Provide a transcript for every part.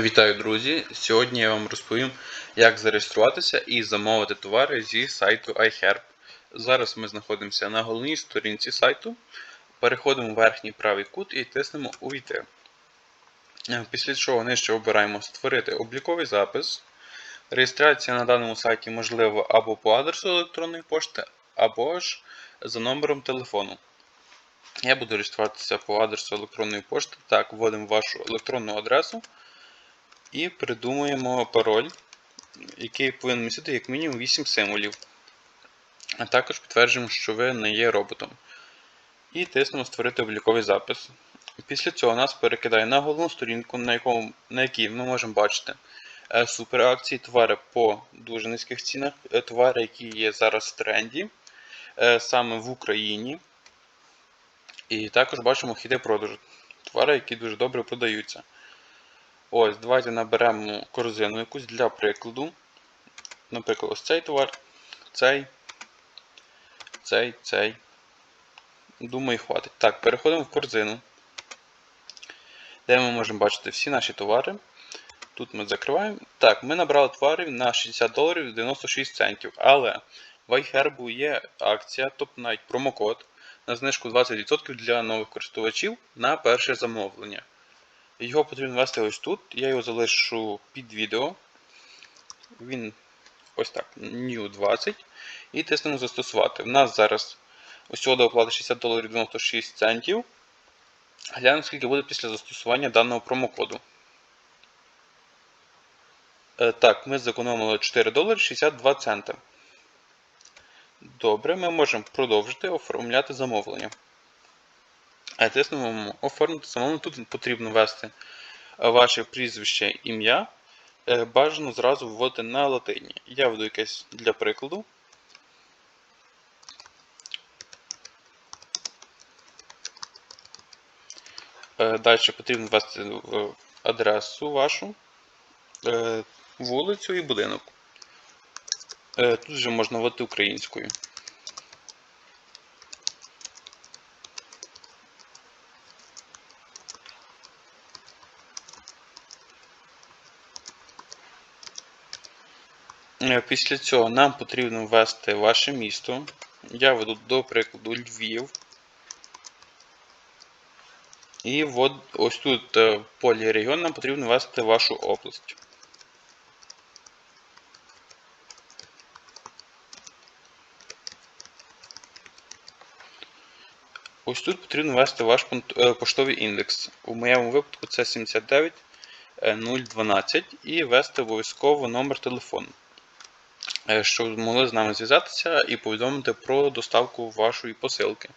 Вітаю, друзі! Сьогодні я вам розповім, як зареєструватися і замовити товари зі сайту iHerb. Зараз ми знаходимося на головній сторінці сайту. Переходимо в верхній правий кут і тиснемо Увійти. Е, Після чого нижче обираємо Створити обліковий запис. Реєстрація на даному сайті можлива або по адресу електронної пошти, або ж за номером телефону. Я буду реєструватися по адресу електронної пошти. Так, вводимо вашу електронну адресу. І придумуємо пароль, який повинен містити як мінімум 8 символів. А також підтверджуємо, що ви не є роботом. І тиснемо Створити обліковий запис. Після цього нас перекидає на головну сторінку, на, якому, на якій ми можемо бачити е, суперакції, товари по дуже низьких цінах, е, товари, які є зараз в тренді, е, саме в Україні. І також бачимо хіти продажу. Товари, які дуже добре продаються. Ось, давайте наберемо корзину якусь для прикладу. Наприклад, ось цей товар, цей, цей, цей. Думаю, хватить. Так, переходимо в корзину, де ми можемо бачити всі наші товари. Тут ми закриваємо. Так, ми набрали товарів на 60 доларів 96 центів. Але в iHerb є акція, тобто навіть промокод на знижку 20% для нових користувачів на перше замовлення. Його потрібно ввести ось тут. Я його залишу під відео. Він ось так, New 20. І тиснемо застосувати. У нас зараз усього до оплати 60 доларів 96 центів. Глянемо, скільки буде після застосування даного промокоду. Е, так, ми зекономили 4 долари 62 цента. Добре, ми можемо продовжити оформляти замовлення. А тиснемо оформити замовлення. Тут потрібно ввести ваше прізвище ім'я. Е, Бажано зразу вводити на латині. Я введу якесь для прикладу. Е, Далі потрібно ввести е, адресу вашу, вулицю і будинок. Тут вже можна вводити українською. Після цього нам потрібно ввести ваше місто. Я веду до прикладу Львів. І от ось тут е, в полі регіон нам потрібно ввести вашу область. Ось тут потрібно ввести ваш е, поштовий індекс. У моєму випадку це 79 е, 012 і ввести обов'язково номер телефону. Е, щоб могли з нами зв'язатися і повідомити про доставку вашої посилки.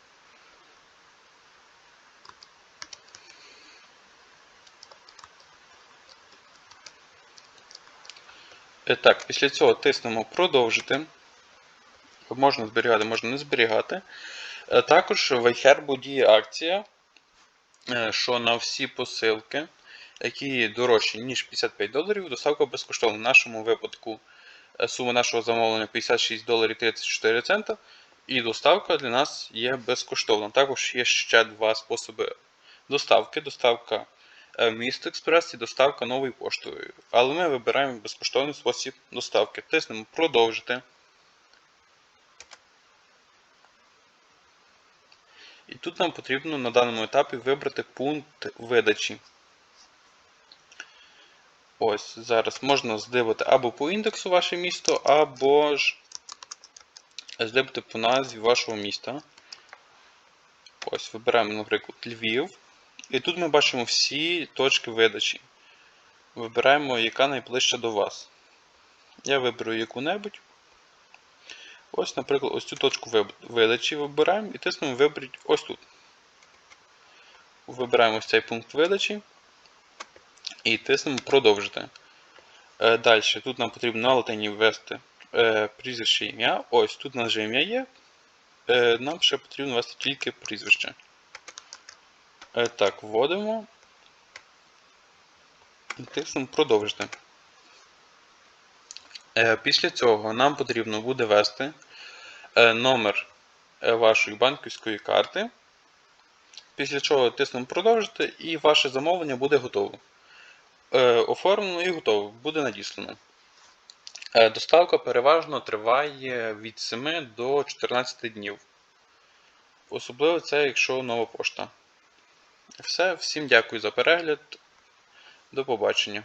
Е, Так, після цього тиснемо продовжити. Можна зберігати, можна не зберігати. Е, Також в iHerb діє акція, що на всі посилки, які дорожчі, ніж 55 доларів, доставка безкоштовна. В нашому випадку сума нашого замовлення 56 доларів 34 цента. І доставка для нас є безкоштовна. Також є ще два способи доставки: доставка е, міст експрес і доставка новою поштою. Але ми вибираємо безкоштовний спосіб доставки. Тиснемо продовжити. І тут нам потрібно на даному етапі вибрати пункт видачі. Ось, зараз можна здивити або по індексу ваше місто, або ж здибати по назві вашого міста. Ось, вибираємо, наприклад, Львів. І тут ми бачимо всі точки видачі. Вибираємо, яка найближча до вас. Я виберу яку-небудь. Ось, наприклад, ось цю точку видачі вибираємо і тиснемо Виберіть ось тут. Вибираємо ось цей пункт видачі. І тиснемо продовжити. Е, Далі, тут нам потрібно на латині ввести е, прізвище ім'я. Ось тут у нас вже ім'я є. Е, Нам ще потрібно ввести тільки прізвище. Так, вводимо. І тиснемо продовжити. Після цього нам потрібно буде ввести номер вашої банківської карти. Після чого тиснемо продовжити і ваше замовлення буде готово. Е, оформлено і готово, буде надіслано. Е, Доставка переважно триває від 7 до 14 днів. Особливо це, якщо нова пошта. Все, всім дякую за перегляд. До побачення.